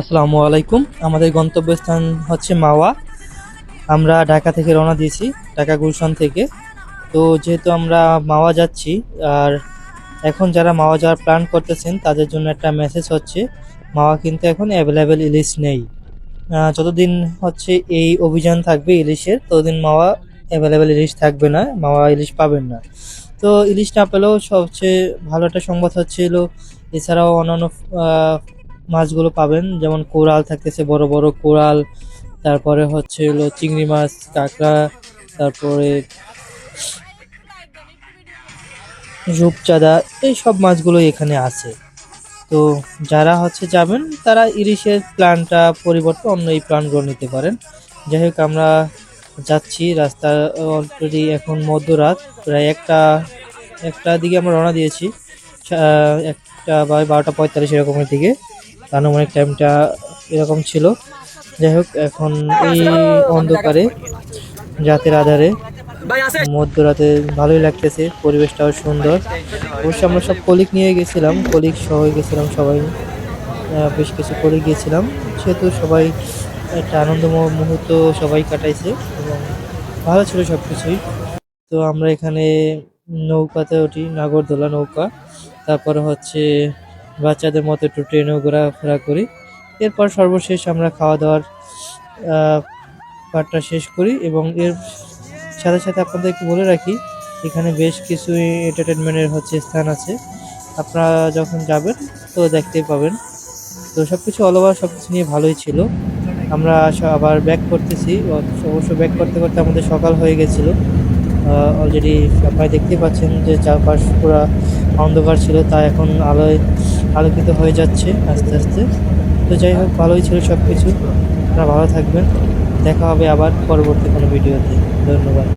আসসালামু আলাইকুম। আমাদের গন্তব্যস্থান হচ্ছে মাওয়া। আমরা ঢাকা থেকে রওনা দিয়েছি, ঢাকা গুলশান থেকে। তো যেহেতু আমরা মাওয়া যাচ্ছি, আর এখন যারা মাওয়া যাওয়ার প্ল্যান করতেছেন, তাদের জন্য একটা মেসেজ হচ্ছে, মাওয়া কিন্তু এখন অ্যাভেলেবেল ইলিশ নেই। যতদিন হচ্ছে এই অভিযান থাকবে ইলিশের, ততদিন মাওয়া অ্যাভেলেবেল ইলিশ থাকবে না, মাওয়া ইলিশ পাবেন না। তো ইলিশ না পেলেও সবচেয়ে ভালো একটা সংবাদ হচ্ছিল, এছাড়াও অন্যান্য মাছগুলো পাবেন। যেমন কোরাল থাকতেছে বড় বড় কোরাল। তারপরে হচ্ছে হলো চিংড়ি মাছ, কাঁকড়া, তারপরে রূপচাঁদা, এই সব মাছগুলো এখানে আছে। তো যারা হচ্ছে যাবেন, তারা ইলিশের প্ল্যানটা পরিবর্তে অন্য এই প্ল্যানগুলো নিতে পারেন। যাই হোক, আমরা যাচ্ছি, রাস্তা অলরেডি এখন মধ্যরাত, প্রায় একটা একটা দিকে আমরা রওনা দিয়েছি। একটা বা বারোটা পঁয়তাল্লিশ এরকমের দিকে। আনুমানিক টাইমটা এরকম ছিল। যাই হোক এখন এই অন্ধকারে, রাতের আধারে, মধ্যরাতে ভালোই লাগতেছে, পরিবেশটাও সুন্দর। অবশ্য আমরা সব কলিক নিয়ে গেছিলাম কলিক সহ গেছিলাম সবাই। বেশ কিছু কলিক গিয়েছিলাম সেহেতু সবাই একটা আনন্দময় মুহূর্ত সবাই কাটাইছে এবং ভালো ছিল সব কিছুই তো আমরা এখানে নৌকাতে উঠি, নাগরদোলা নৌকা। তারপরে হচ্ছে বাচ্চাদের মতো একটু ট্রেনেও ঘোরাফেরা করি। এরপর সর্বশেষ আমরা খাওয়া দাওয়ার পার্টটা শেষ করি এবং এর সাথে সাথে আপনাদেরকে বলে রাখি, এখানে বেশ কিছু এন্টারটেনমেন্টের হচ্ছে স্থান আছে। আপনারা যখন যাবেন তো দেখতেই পাবেন। তো সব কিছু অল ওভার সব কিছু নিয়ে ভালোই ছিল। আমরা আবার ব্যাক করতেছি। অবশ্য ব্যাক করতে করতে আমাদের সকাল হয়ে গেছিল। অলরেডি আপনারা দেখতেই পাচ্ছেন যে চারপাশ পুরো অন্ধকার ছিল, তা এখন আলোয় আলোকিত হয়ে যাচ্ছে আস্তে আস্তে। তো যাই হোক, ভালোই ছিল সব কিছু আপনারা ভালো থাকবেন। দেখা হবে আবার পরবর্তী কোনো ভিডিওতে। ধন্যবাদ।